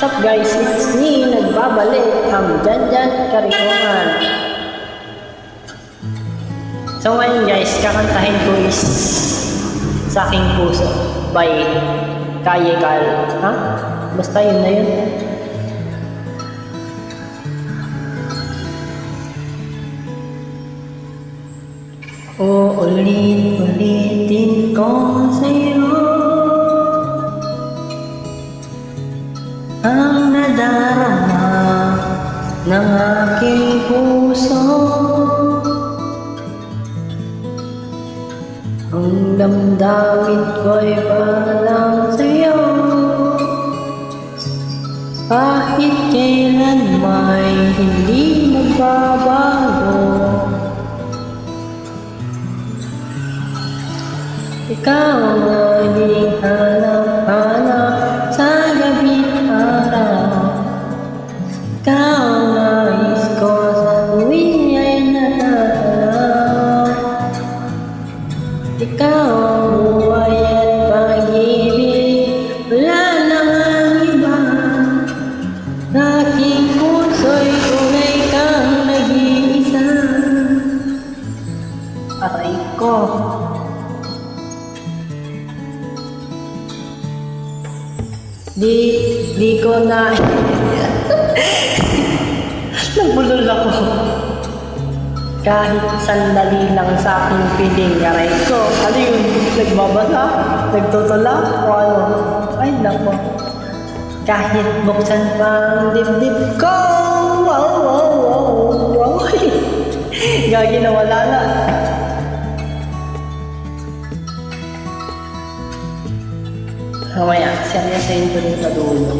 What's up guys? It's me, nagbabalik ang Janjan Karikongan. So ngayon guys, kakantahin ko is sa aking puso by Kaye Kal. Ha? Basta yun na yun. Uulit-ulitin ko sa'yo ang nadarama ng aking puso. Ang damdamin ko'y walang sa'yo. Kahit kailan may hindi magbabago. Ikaw ang buhay at pag-ibig Wala nang ang iba Sa aking puso'y tunay kang nag-iisa Aray ko Di, di ko na... Nabulol ako. Kahit sandali lang sa aking piling, aray ko. Ano yun? Nagbabasa? Nagtutula? O ano? Ay, nako. Kahit buksan pa ang dibdib ko. Wow, wow, wow, wow. Gagi na wala na. Mamaya, seryosahin ko rin sa dulo.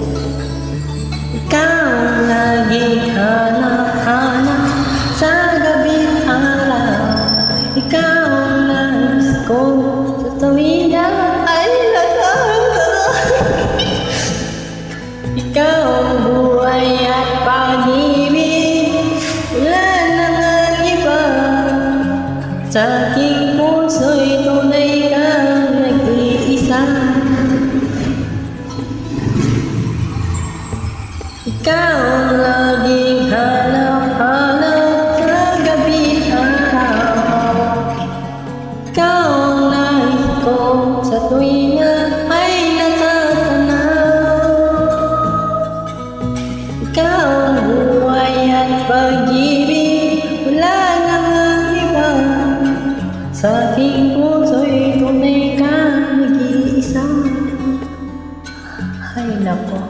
Sa aking puso'y tunay kang nag-iisa. Ikaw ang laging hanap-hanap sa gabi't araw. Ikaw ang nais ko sa tuwing Sa aking puso'y tunay kang nag-iisa. Ay nako.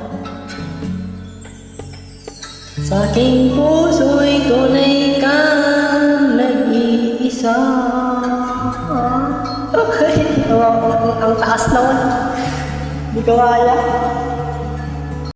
Sa aking puso'y tunay kang nag-iisa. Okay. Ang, ang taas naman. Hindi ko kaya.